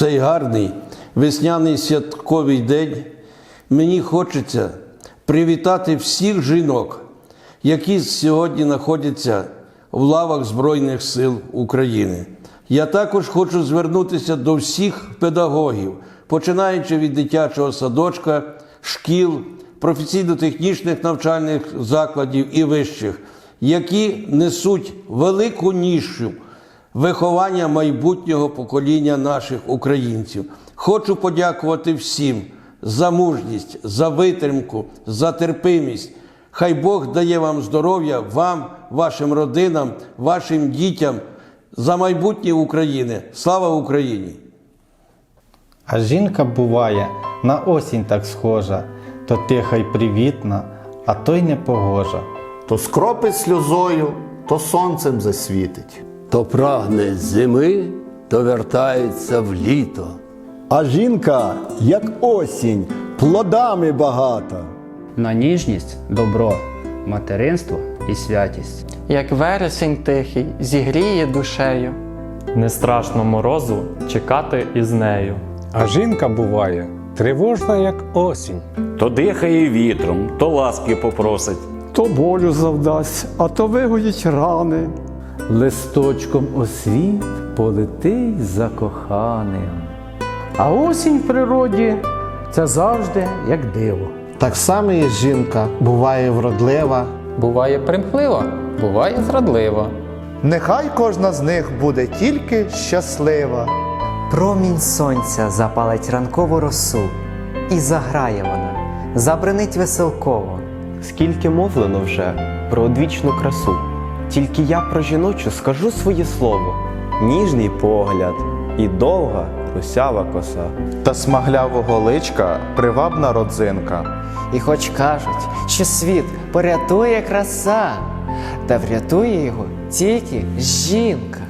цей гарний весняний святковий день мені хочеться привітати всіх жінок, які сьогодні знаходяться в лавах Збройних сил України. Я також хочу звернутися до всіх педагогів, починаючи від дитячого садочка, шкіл, професійно-технічних навчальних закладів і вищих, які несуть велику нішу виховання майбутнього покоління наших українців. Хочу подякувати всім за мужність, за витримку, за терпимість. Хай Бог дає вам здоров'я, вам, вашим родинам, вашим дітям за майбутнє України. Слава Україні! А жінка буває на осінь так схожа, то тиха й привітна, а то й непогожа. То скропить сльозою, то сонцем засвітить. То прагне зими, то вертається в літо. А жінка, як осінь, плодами багата. на ніжність добро, материнство і святість. як вересень тихий, зігріє душею. Не страшно морозу чекати із нею. А жінка буває тривожна, як осінь. То дихає вітром, то ласки попросить. то болю завдасть, а то вигоїть рани. Листочком освіт полетить за коханим. А осінь в природі це завжди як диво. Так само і жінка буває вродлива. Буває примхлива, буває зрадлива. Нехай кожна з них буде тільки щаслива. Промінь сонця запалить ранкову росу, і заграє вона, забринить веселково. Скільки мовлено вже про одвічну красу, тільки я про жіночу скажу своє слово: ніжний погляд і довга русява коса. Та смаглявого личка привабна родзинка. І хоч кажуть, що світ порятує краса, та врятує його тільки жінка.